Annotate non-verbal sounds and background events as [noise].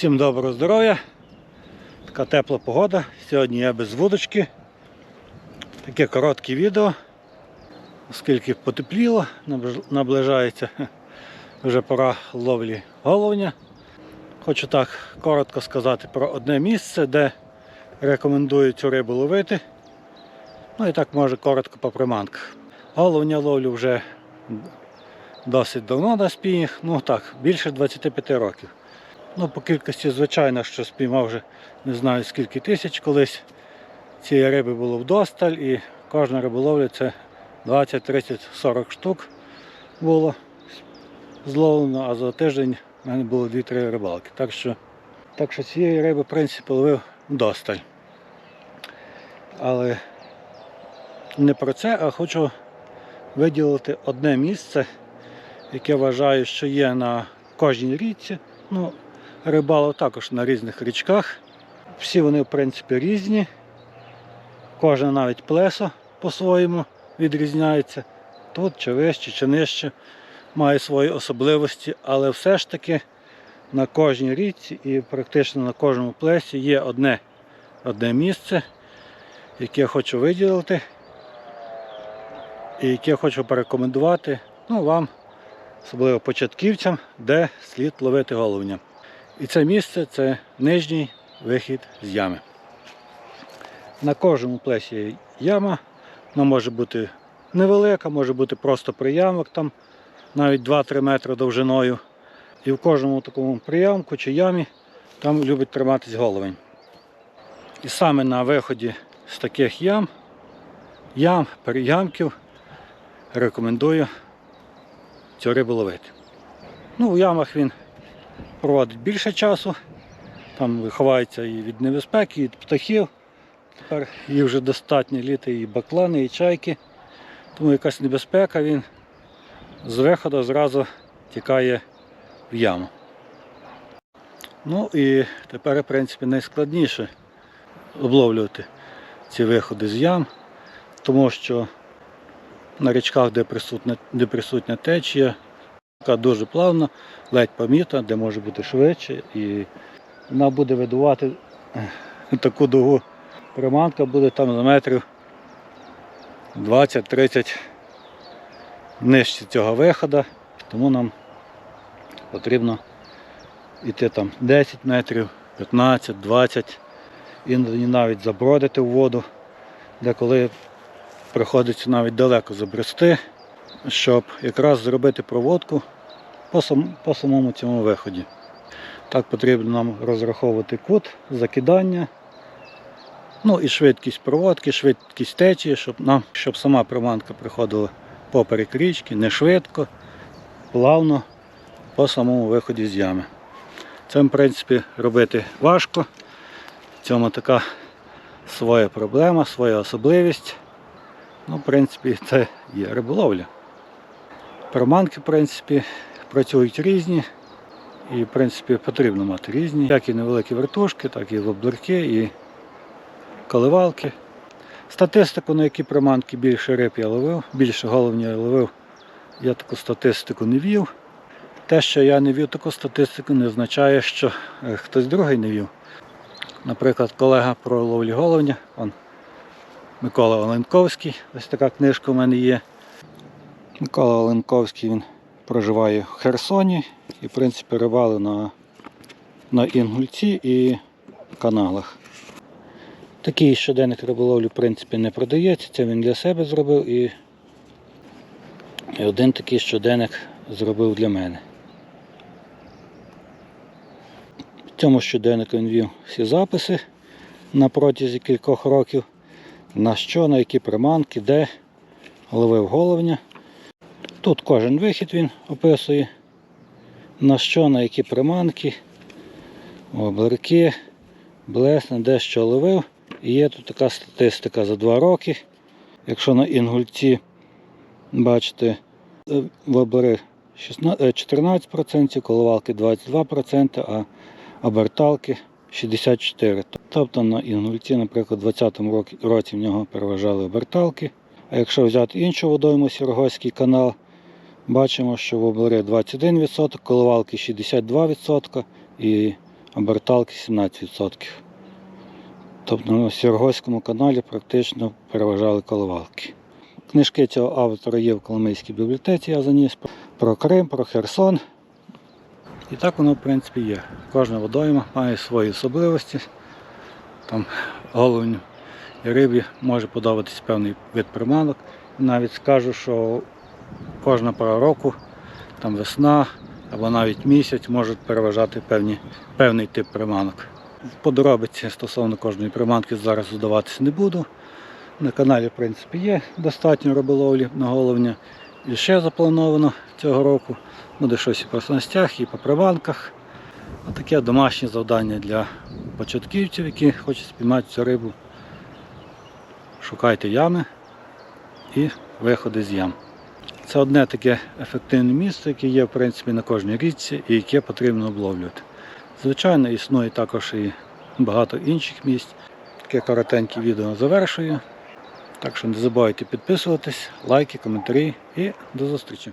Всім доброго здоров'я. Така тепла погода. Сьогодні я без вудочки. Таке коротке відео. Оскільки потепліло, наближається [laughs] вже пора ловлі головня. Хочу так коротко сказати про одне місце, де рекомендую цю рибу ловити. Ну і так може коротко по приманках. Головня ловлю вже досить давно на спінінг, ну так, більше 25 років. Ну, по кількості, звичайно, що спіймав вже не знаю скільки тисяч колись. Цієї риби було вдосталь і кожна риболовля це 20, 30, 40 штук було зловлено, а за тиждень в мене було 2-3 рибалки. Так що, так що цієї риби, в принципі, ловив вдосталь. Але не про це, а хочу виділити одне місце, яке вважаю, що є на кожній річці. Ну, рибалив також на різних річках. Всі вони, в принципі, різні. Кожне навіть плесо по-своєму відрізняється. Тут чи вище, чи нижче, має свої особливості, але все ж таки на кожній річці і практично на кожному плесі є одне, одне місце, яке я хочу виділити і яке я хочу порекомендувати ну, вам, особливо початківцям, де слід ловити головня. І це місце це нижній вихід з ями. На кожному плесі є яма, вона може бути невелика, може бути просто приямок, там навіть 2-3 метри довжиною. І в кожному такому приямку чи ямі там любить триматись головень. І саме на виході з таких ям, ям, переямків рекомендую цю рибу ловити. Ну, в ямах він проводить більше часу. Там ховається і від небезпеки, і від птахів. Тепер їх вже достатньо літи і баклани, і чайки. Тому якась небезпека, він з виходу зразу тікає в яму. Ну і тепер, в принципі, найскладніше обловлювати ці виходи з ям, тому що на річках, де присутня, де присутня течія, яка дуже плавна, ледь помітна, де може бути швидше, і вона буде видувати е, таку дугу. Приманка буде там за метрів 20-30 нижче цього виходу, тому нам потрібно йти там 10 метрів, 15, 20, іноді навіть забродити в воду, деколи приходиться навіть далеко забрести, щоб якраз зробити проводку по, сам, по самому цьому виході. Так потрібно нам розраховувати кут, закидання, ну і швидкість проводки, швидкість течії, щоб нам, щоб сама приманка приходила поперек річки, не швидко, плавно по самому виході з ями. Це, в принципі, робити важко. В цьому така своя проблема, своя особливість. Ну, в принципі, це є риболовля. Приманки, в принципі, працюють різні. І, в принципі, потрібно мати різні. Як і невеликі вертушки, так і воблерки, і коливалки. Статистику, на які приманки більше риб я ловив, більше головні я ловив, я таку статистику не вів. Те, що я не вів таку статистику, не означає, що е, хтось другий не вів. Наприклад, колега про ловлі головня, он Микола Оленковський, ось така книжка у мене є. Микола Оленковський він проживає в Херсоні і, в принципі, рибали на, на Інгульці і каналах. Такий щоденник риболовлі, в принципі, не продається, це він для себе зробив і, і один такий щоденник зробив для мене. В цьому щоденнику він вів всі записи на протязі кількох років, на що, на які приманки, де ловив головня. Тут кожен вихід він описує, на що, на які приманки, облерки, блесна, де що ловив. І є тут така статистика за два роки. Якщо на інгульці бачите е, воблери 16 е, 14%, коливалки 22%, а оберталки 64%. Тобто на інгульці, наприклад, у 2020 році в нього переважали оберталки. А якщо взяти іншу водойму Сірогойський канал, бачимо, що воблери 21%, коливалки 62% і оберталки 17%. Тобто на Сіргойському каналі практично переважали коливалки. Книжки цього автора є в Коломийській бібліотеці, я заніс про Крим, про Херсон. І так воно, в принципі, є. Кожна водойма має свої особливості. Там головню рибі може подобатись певний вид приманок. Навіть скажу, що кожна пора року, там весна або навіть місяць можуть переважати певні, певний тип приманок. Подробиці стосовно кожної приманки зараз здаватися не буду. На каналі, в принципі, є достатньо риболовлі на головня. І ще заплановано цього року. Буде щось і по снастях, і по приманках. Отаке домашнє завдання для початківців, які хочуть спіймати цю рибу. Шукайте ями і виходи з ям. Це одне таке ефективне місце, яке є в принципі на кожній річці і яке потрібно обловлювати. Звичайно, існує також і багато інших місць. Таке коротеньке відео завершую. Так що не забувайте підписуватись, лайки, коментарі і до зустрічі.